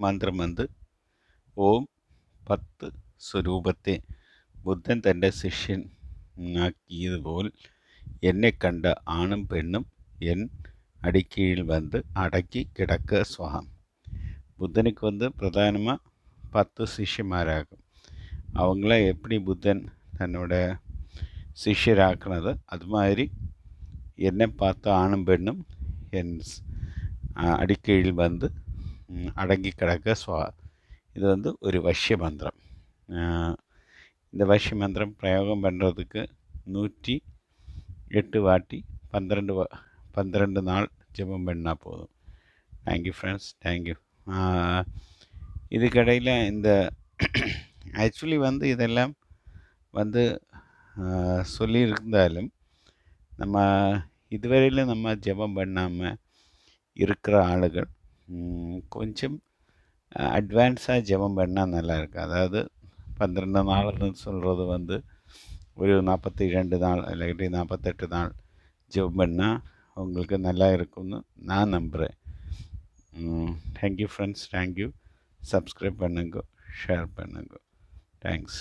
മന്ത്രം വന്ന് ഓം പത്ത് സ്വരൂപത്തെ ബുദ്ധൻ തൻ്റെ ശിഷ്യനാക്കിയതുപോൽ എന്നെ കണ്ട ആണും പെണ്ണും என் அடிக்கீழ் வந்து அடக்கி கிடக்க சுவாகம் புத்தனுக்கு வந்து பிரதானமாக பத்து சிஷ்யமாராகும் அவங்கள எப்படி புத்தன் தன்னோட சிஷ்யராக்குனதோ அது மாதிரி என்னை பார்த்த ஆணும் பெண்ணும் என் ஸ்- அஹ் அடிக்கீழ் வந்து அடங்கி கிடக்க சுவா இது வந்து ஒரு வஷ்ய மந்திரம். இந்த வஷ்ய மந்திரம் பிரயோகம் பண்ணுறதுக்கு நூற்றி எட்டு வாட்டி பன்னிரெண்டு பன்னிரெண்டு நாள் ஜெபம் பண்ணால் போதும். தேங்க்யூ ஃப்ரெண்ட்ஸ் தேங்க்யூ இதுக்கடையில் இந்த ஆக்சுவலி வந்து இதெல்லாம் வந்து சொல்லியிருந்தாலும் நம்ம இதுவரையிலும் நம்ம ஜெபம் பண்ணாமல் இருக்கிற ஆளுகள் கொஞ்சம் அட்வான்ஸாக ஜெபம் பண்ணால் நல்லா அதாவது பன்னிரெண்டு நாள்னு சொல்கிறது வந்து ஒரு நாற்பத்தி ரெண்டு நாள் இல்லாட்டி நாற்பத்தெட்டு நாள் ஜெபம் பண்ணால் உங்களுக்கு நல்லா இருக்கும்னு நான் நம்புகிறேன் thank you friends thank you subscribe பண்ணுங்க ஷேர் பண்ணுங்க தேங்க்ஸ்